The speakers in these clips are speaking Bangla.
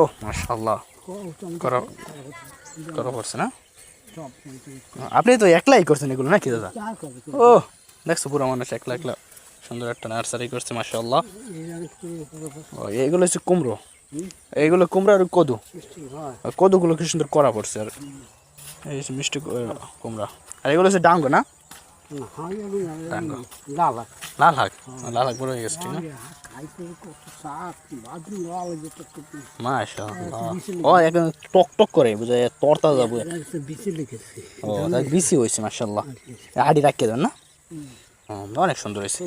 ও মাশাআল্লাহ ও করা করা পড়ছে না? আপনি তো একলাই করছেন এগুলো নাকি দাদা? ও দেখছ পুরো মানুষ একলা একলা। সুন্দর একটা নার্সারি করছে মাশাআল্লাহ। ও এইগুলো হচ্ছে কুমড়ো। এইগুলো কুমড়ো আর কদু। কদুগুলো কি সুন্দর করা পড়ছে আর এই মিষ্টি কুমড়া। আর এগুলো হচ্ছে ডাঙ্গো না? লাল হাক লাল হাক বড় হয়ে গেছে ঠিক না? ও একদম টক টক করে বুঝে তরতা যাব ও দেখ বিসি হয়েছে মাশাআল্লাহ। আড়ি রাখিয়ে দেন না? অনেক সুন্দর হয়েছে।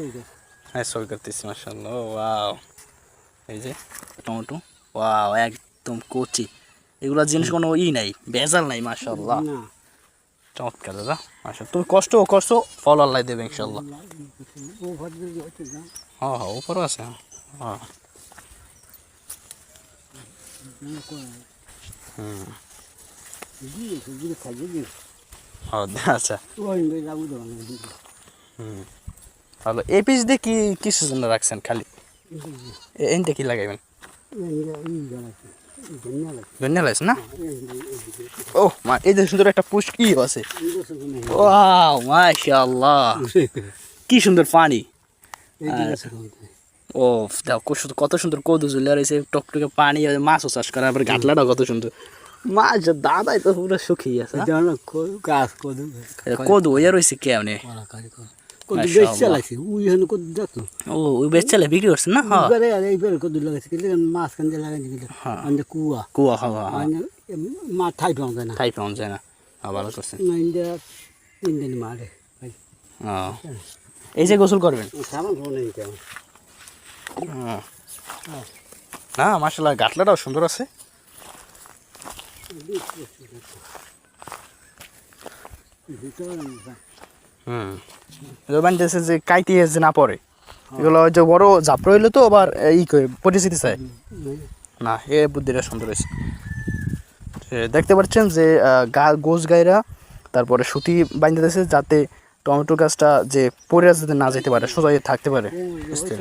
হ্যাঁ ছবি করতেছি ও ওয়াও। এই যে টমেটো ওয়াও একদম কচি। এগুলো জিনিস কোনো ই নাই ভেজাল নাই মাশাআল্লাহ। চমৎকার দাদা মাশাআল্লাহ তুমি কষ্ট করছ, ফল আল্লাহ দেবে ইনশাআল্লাহ। হ্যাঁ হ্যাঁ উপরও আছে হ্যাঁ। হুম। হ্যাঁ আচ্ছা। হুম। ভালো এই পিস দিয়ে কি কিসের জন্য রাখছেন খালি? এ- এইটা কি লাগাইবেন? ধন্যা না? ও মা এই যে সুন্দর একটা পুষ কি আছে। ওয়াও মাশাআল্লাহ। কি সুন্দর পানি। ও দেখো কত সুন্দর- কত সুন্দর কদু ঝুলে রয়েছে টকটকে পানি মাছও চাষ করে আবার ঘাটলাটা কত সুন্দর। মাছ দাদাই তো পুরো সুখী আছে? গাছ কদু কদু ইয়ে রয়েছে কেমনে? কদু মাশাআল্লাহ। বেশ চালাইছে উই হেন কদু দেখো ও ওই বিক্রি করছেন না? হ্যাঁ। এবারে এইবারে কদু লাগাইছে কিন্তু মাছ কান্দে লাগাইছে কিন্তু হ্যাঁ। মানে কুয়া। কুয়া খাওয়া হ্যাঁ মা ঠাই পাওয়া যায় না। খাই পাওয়া যায় না। ভালো করছেন। ইন্ডিয়া ইন্ডিয়ান মারে এই যে গোসল করবেন? না মাসাল্লাহ গাটলাটাও সুন্দর আছে। হুম। বানতেছে যে কাইতে যে না পড়ে। এগুলো যে বড় ঝাপড় হইলে তো আবার ই করে পরিস্থিতি চাই। না এ বুদ্ধিটা সুন্দর হয়েছে। দেখতে পাচ্ছেন যে গা গোস গাইরা তারপরে সুতি বাঁধতেছে যাতে টমেটো গাছটা যে পড়ে যাতে না যেতে পারে সোজা থাকতে পারে। বুঝতে?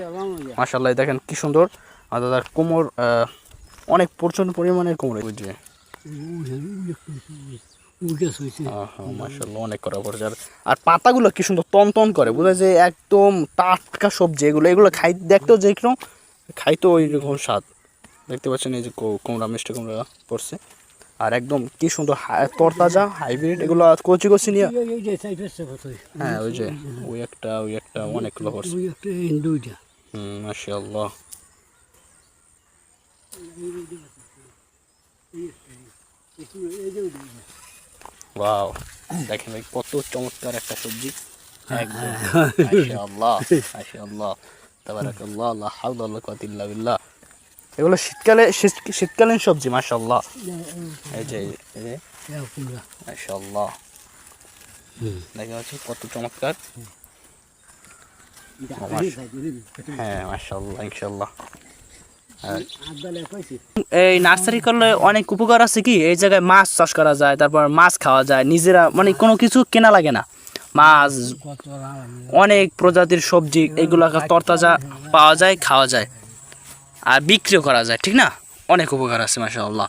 মাসাল্লাহ দেখেন কি সুন্দর। আর দাদার কোমর আহ, অনেক প্রচুর পরিমাণের কোমর যে মাসাল্লাহ অনেক করা পড়ছে আর পাতাগুলো কি সুন্দর টন টন করে বোঝা যে একদম টাটকা সবজি এগুলো এগুলো খাই দেখতেও যে খাইতেও ওই রকম স্বাদ দেখতে পাচ্ছেন এই যে কুমড়া মিষ্টি কুমড়া পড়ছে আর একদম কি সুন্দর তরতাজা হাইব্রিড এগুলো কচি কচি নিয়ে হ্যাঁ ওই যে ওই একটা ওই একটা অনেকগুলো পড়ছে হুম ওয়াও দেখেন ভাই কত চমৎকার একটা সবজি। একদম। মাশাআল্লাহ মাশাআল্লাহ। তাবারাকাল্লাহ লা হাওলা ওয়ালা কুওয়াতা ইল্লা বিল্লাহ। এগুলো শীতকালে শীতকালীন সবজি মাশাআল্লাহ। এই যে এই যে মাশাআল্লাহ। দেখা যাচ্ছে কত চমৎকার। হ্যাঁ মাশাআল্লাহ ইনশাআল্লাহ। এই নার্সারি করলে অনেক উপকার আছে কি? এই জায়গায় মাছ চাষ করা যায়, তারপর মাছ খাওয়া যায়। নিজেরা মানে কোনো কিছু কেনা লাগে না। মাছ, অনেক প্রজাতির সবজি, এগুলো তরতাজা পাওয়া যায়, খাওয়া যায়। আর বিক্রিও করা যায়, ঠিক না? অনেক উপকার আছে, মাশাআল্লাহ।